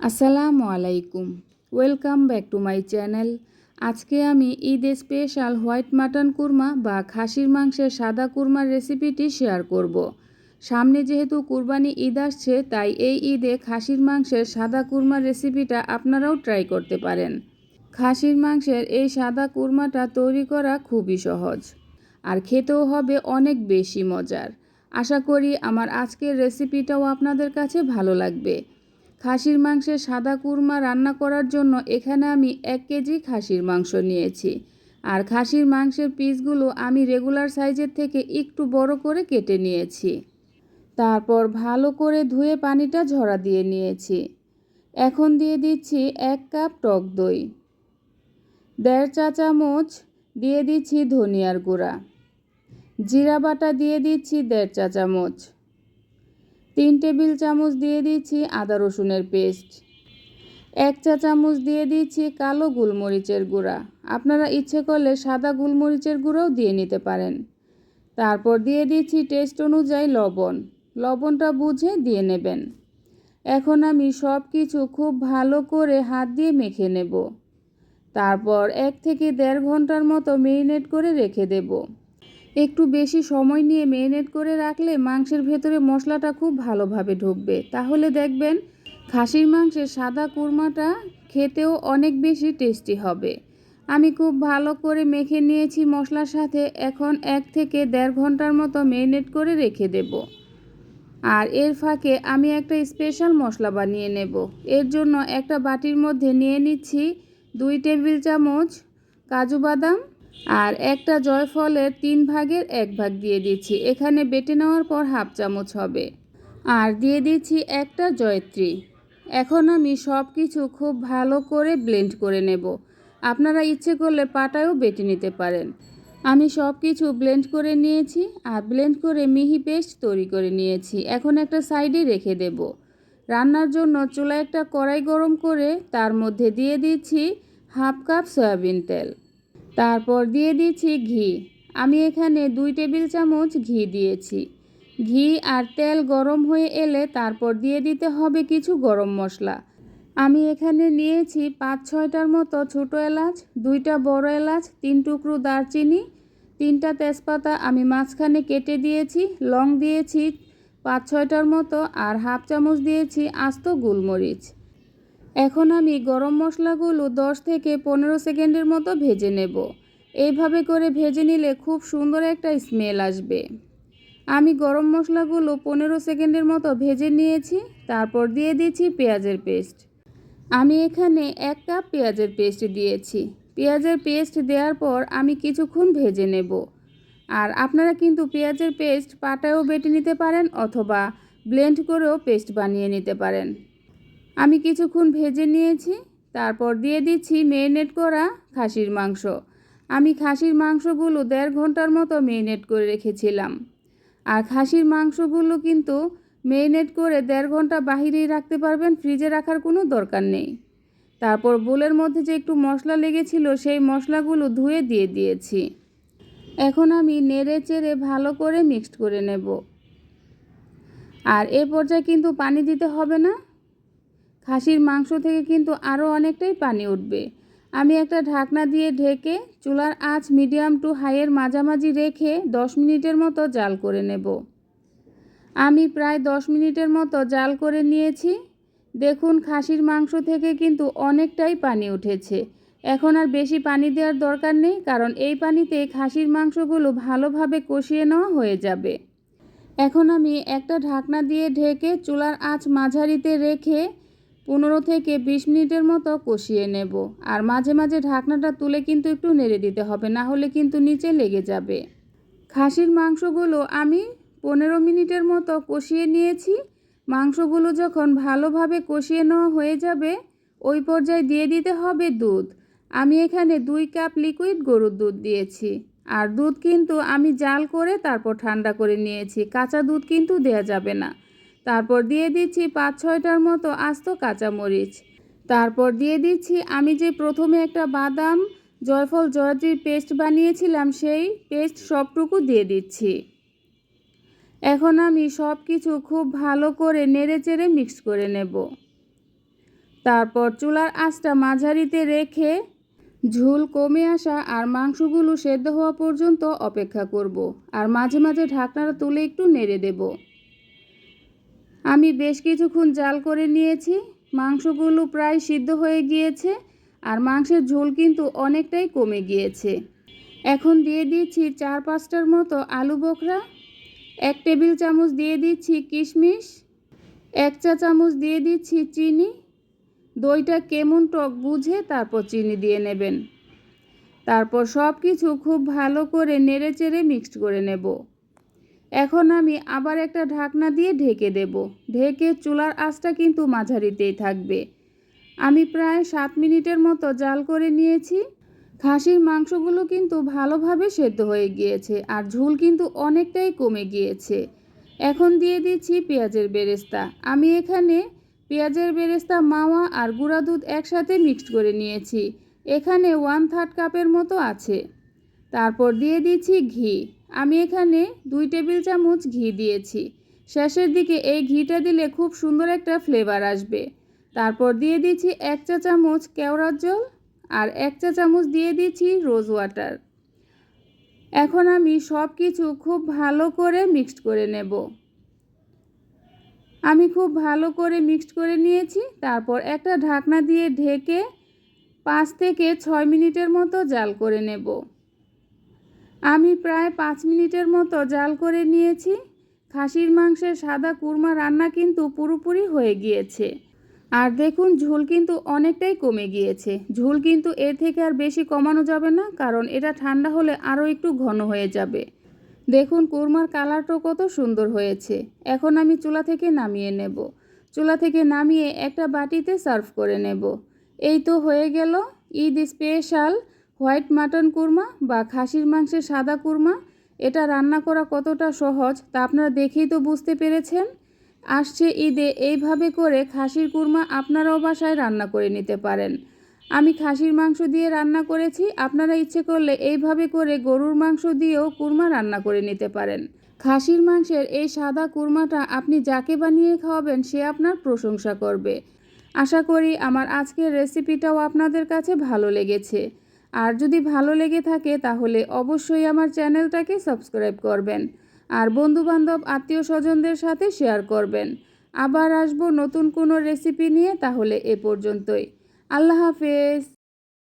আসসালামু আলাইকুম। Welcome back to my channel আজকে আমি ঈদে স্পেশাল হোয়াইট মাটন কুরমা বা খাসির মাংসের সাদা কুরমার রেসিপিটি শেয়ার করব। সামনে যেহেতু কুরবানি ঈদ আসছে, তাই এই ঈদে খাসির মাংসের সাদা কুরমার রেসিপিটা আপনারাও ট্রাই করতে পারেন। খাসির মাংসের এই সাদা কুরমাটা তৈরি করা খুবই সহজ। আর খেতেও হবে অনেক বেশি মজার। আশা করি আমার আজকের রেসিপিটাও আপনাদের কাছে ভালো লাগবে। খাসির মাংসের সাদা কুরমা রান্না করার জন্য এখানে আমি এক কেজি খাসির মাংস নিয়েছি। আর খাসির মাংসের পিসগুলো আমি রেগুলার সাইজের থেকে একটু বড় করে কেটে নিয়েছি। তারপর ভালো করে ধুয়ে পানিটা ঝরা দিয়ে নিয়েছি। এখন দিয়ে দিচ্ছি এক কাপ টক দই। দেড় চা চামচ দিয়ে দিচ্ছি ধনিয়ার গুঁড়া। জিরা বাটা দিয়ে দিচ্ছি দেড় চা চামচ। তিন টেবিল চামচ দিয়ে দিচ্ছি আদা রসুনের পেস্ট। এক চা চামচ দিয়ে দিচ্ছি কালো গোলমরিচের গুঁড়া। আপনারা ইচ্ছে করলে সাদা গোলমরিচের গুঁড়োও দিয়ে নিতে পারেন। তারপর দিয়ে দিচ্ছি টেস্ট অনুযায়ী লবণ। লবণটা বুঝে দিয়ে নেবেন। এখন আমি সব কিছু খুব ভালো করে হাত দিয়ে মেখে নেব। তারপর এক থেকে দেড় ঘণ্টার মতো মেরিনেট করে রেখে দেবো। একটু বেশি সময় নিয়ে মেরিনেট করে রাখলে মাংসের ভেতরে মশলাটা খুব ভালোভাবে ঢুকবে। তাহলে দেখবেন খাসির মাংসের সাদা কুরমাটা খেতেও অনেক বেশি টেস্টি হবে। আমি খুব ভালো করে মেখে নিয়েছি মশলার সাথে, এখন এক থেকে দেড় ঘণ্টার মতো মেরিনেট করে রেখে দেব। আর এর ফাঁকে আমি একটা স্পেশাল মশলা বানিয়ে নেব। এর জন্য একটা বাটির মধ্যে নিয়ে নিচ্ছি দুই টেবিল চামচ কাজু বাদাম আর একটা জয়ফলের তিন ভাগের এক ভাগ দিয়ে দিচ্ছি। এখানে বেটে নেওয়ার পর হাফ চামচ হবে। আর দিয়ে দিচ্ছি একটা জয়ত্রী। এখন আমি সব কিছু খুব ভালো করে ব্লেন্ড করে নেব। আপনারা ইচ্ছে করলে পাটায়ও বেটে নিতে পারেন। আমি সব কিছু ব্লেন্ড করে নিয়েছি আর ব্লেন্ড করে মিহি পেস্ট তৈরি করে নিয়েছি। এখন একটা সাইডে রেখে দেব। রান্নার জন্য চুলা একটা কড়াই গরম করে তার মধ্যে দিয়ে দিচ্ছি হাফ কাপ সয়াবিন তেল। তারপর দিয়ে দিচ্ছি ঘি। আমি এখানে দুই টেবিল চামচ ঘি দিয়েছি। ঘি আর তেল গরম হয়ে এলে তারপর দিয়ে দিতে হবে কিছু গরম মশলা। আমি এখানে নিয়েছি পাঁচ ছয়টার মতো ছোটো এলাচ, দুইটা বড় এলাচ, তিন টুকরো দারচিনি, তিনটা তেজপাতা আমি মাঝখানে কেটে দিয়েছি, লং দিয়েছি পাঁচ ছয়টার মতো আর হাফ চামচ দিয়েছি আস্ত গোলমরিচ। এখন আমি গরম মশলাগুলো 10 থেকে পনেরো সেকেন্ডের মতো ভেজে নেব। এইভাবে করে ভেজে নিলে খুব সুন্দর একটা স্মেল আসবে। আমি গরম মশলাগুলো পনেরো সেকেন্ডের মতো ভেজে নিয়েছি, তারপর দিয়ে দিচ্ছি পেঁয়াজের পেস্ট। আমি এখানে এক কাপ পেঁয়াজের পেস্ট দিয়েছি। পেঁয়াজের পেস্ট দেওয়ার পর আমি কিছুক্ষণ ভেজে নেব। আর আপনারা কিন্তু পেঁয়াজের পেস্ট পাটায়ও বেটে নিতে পারেন অথবা ব্লেন্ড করেও পেস্ট বানিয়ে নিতে পারেন। আমি কিছুক্ষণ ভেজে নিয়েছি, তারপর দিয়ে দিচ্ছি মেরিনেট করা খাসির মাংস। আমি খাসির মাংসগুলো দেড় ঘণ্টার মতো মেরিনেট করে রেখেছিলাম। আর খাসির মাংসগুলো কিন্তু মেরিনেট করে দেড় ঘণ্টা বাহিরেই রাখতে পারবেন ফ্রিজে রাখার কোনো দরকার নেই। তারপর বোলের মধ্যে যে একটু মশলা লেগেছিল, সেই মশলাগুলো ধুয়ে দিয়ে দিয়েছি। এখন আমি নেড়ে চেড়ে ভালো করে মিক্সড করে নেব। আর এ পর্যায়ে কিন্তু পানি দিতে হবে না। খাসির মাংস থেকে কিন্তু আরও অনেকটাই পানি উঠবে। আমি একটা ঢাকনা দিয়ে ঢেকে চুলার আঁচ মিডিয়াম টু হাইয়ের মাঝামাঝি রেখে দশ মিনিটের মতো জাল করে নেব। আমি প্রায় দশ মিনিটের মতো জাল করে নিয়েছি। দেখুন খাসির মাংস থেকে কিন্তু অনেকটাই পানি উঠেছে। এখন আর বেশি পানি দেওয়ার দরকার নেই, কারণ এই পানিতে খাসির মাংসগুলো ভালোভাবে কষিয়ে নেওয়া হয়ে যাবে। এখন আমি একটা ঢাকনা দিয়ে ঢেকে চুলার আঁচ মাঝারিতে রেখে পনেরো থেকে বিশ মিনিটের মতো কষিয়ে নেব। আর মাঝে মাঝে ঢাকনাটা তুলে কিন্তু একটু নেড়ে দিতে হবে, না হলে কিন্তু নিচে লেগে যাবে। খাসির মাংসগুলো আমি পনেরো মিনিটের মতো কষিয়ে নিয়েছি। মাংসগুলো যখন ভালোভাবে কষিয়ে নেওয়া হয়ে যাবে, ওই পর্যায়ে দিয়ে দিতে হবে দুধ। আমি এখানে দুই কাপ লিকুইড গরুর দুধ দিয়েছি। আর দুধ কিন্তু আমি জাল করে তারপর ঠান্ডা করে নিয়েছি। কাঁচা দুধ কিন্তু দেয়া যাবে না। তারপর দিয়ে দিচ্ছি পাঁচ ছয়টার মতো আস্ত কাঁচামরিচ। তারপর দিয়ে দিচ্ছি আমি যে প্রথমে একটা বাদাম, জয়ফল, জয়ত্রীর পেস্ট বানিয়েছিলাম সেই পেস্ট সবটুকু দিয়ে দিচ্ছি। এখন আমি সব কিছু খুব ভালো করে নেড়ে চেড়ে মিক্স করে নেব। তারপর চুলার আঁচটা মাঝারিতে রেখে ঝোল কমে আসা আর মাংসগুলো সেদ্ধ হওয়া পর্যন্ত অপেক্ষা করব। আর মাঝে মাঝে ঢাকনাটা তুলে একটু নেড়ে দেব। আমি বেশ কিছুক্ষণ জাল করে নিয়েছি। মাংসগুলো প্রায় সিদ্ধ হয়ে গিয়েছে আর মাংসের ঝোল কিন্তু অনেকটাই কমে গিয়েছে। এখন দিয়ে দিচ্ছি চার পাঁচটার মতো আলু বোখরা, এক টেবিল চামচ দিয়ে দিচ্ছি কিশমিশ, এক চা চামচ দিয়ে দিচ্ছি চিনি, দইটা কেমন টক বুঝে তারপর চিনি দিয়ে নেবেন। তারপর সব কিছু খুব ভালো করে নেড়ে চেড়ে মিক্সড করে নেব। এখন আমি আবার একটা ঢাকনা দিয়ে ঢেকে দেব। ঢেকে চুলার আঁচটা কিন্তু মাঝারিতেই থাকবে। আমি প্রায় সাত মিনিটের মতো জাল করে নিয়েছি। খাসির মাংসগুলো কিন্তু ভালোভাবে সেদ্ধ হয়ে গিয়েছে আর ঝোল কিন্তু অনেকটাই কমে গিয়েছে। এখন দিয়ে দিচ্ছি পেঁয়াজের বেরেস্তা। আমি এখানে পেঁয়াজের বেরেস্তা, মাওয়া আর গুঁড়া দুধ একসাথে মিক্সড করে নিয়েছি। এখানে ওয়ান থার্ড কাপের মতো আছে। তারপর দিয়ে দিচ্ছি ঘি। আমি এখানে দুই টেবিল চামচ ঘি দিয়েছি। শেষের দিকে এই ঘিটা দিলে খুব সুন্দর একটা ফ্লেভার আসবে। তারপর দিয়ে দিচ্ছি এক চা চামচ কেওড়ার জল আর এক চা চামচ দিয়ে দিচ্ছি রোজ ওয়াটার এখন আমি সব কিছু খুব ভালো করে মিক্সড করে নেব। আমি খুব ভালো করে মিক্সড করে নিয়েছি, তারপর একটা ঢাকনা দিয়ে ঢেকে পাঁচ থেকে ছয় মিনিটের মতো জাল করে নেব। আমি প্রায় পাঁচ মিনিটের মতো জাল করে নিয়েছি। খাসির মাংসের সাদা কুরমা রান্না কিন্তু পুরোপুরি হয়ে গিয়েছে। আর দেখুন, ঝোল কিন্তু অনেকটাই কমে গিয়েছে। ঝোল কিন্তু এর থেকে আর বেশি কমানো যাবে না, কারণ এটা ঠান্ডা হলে আরও একটু ঘন হয়ে যাবে। দেখুন, কুরমার কালারটাও কত সুন্দর হয়েছে। এখন আমি চুলা থেকে নামিয়ে নেব। চুলা থেকে নামিয়ে একটা বাটিতে সার্ভ করে নেব। এই তো হয়ে গেল Eid special. White mutton korma বা খাসির মাংসের সাদা কুরমা, এটা রান্না করা কতটা সহজ তা আপনারা দেখেই তো বুঝতে পেরেছেন। আসছে ঈদে এইভাবে করে খাসির কুরমা আপনারাও বাসায় রান্না করে নিতে পারেন। আমি খাসির মাংস দিয়ে রান্না করেছি, আপনারা ইচ্ছে করলে এইভাবে করে গরুর মাংস দিয়েও কুরমা রান্না করে নিতে পারেন। খাসির মাংসের এই সাদা কুরমাটা আপনি যাকে বানিয়ে খাওয়াবেন সে আপনার প্রশংসা করবে। আশা করি আমার আজকের রেসিপিটাও আপনাদের কাছে ভালো লেগেছে। আর যদি ভালো লেগে থাকে তাহলে অবশ্যই আমার চ্যানেলটাকে সাবস্ক্রাইব করবেন। আর বন্ধুবান্ধব আত্মীয় স্বজনদের সাথে শেয়ার করবেন। আবার আসব নতুন কোনো রেসিপি নিয়ে তাহলে এ পর্যন্তই। আল্লাহ হাফেজ।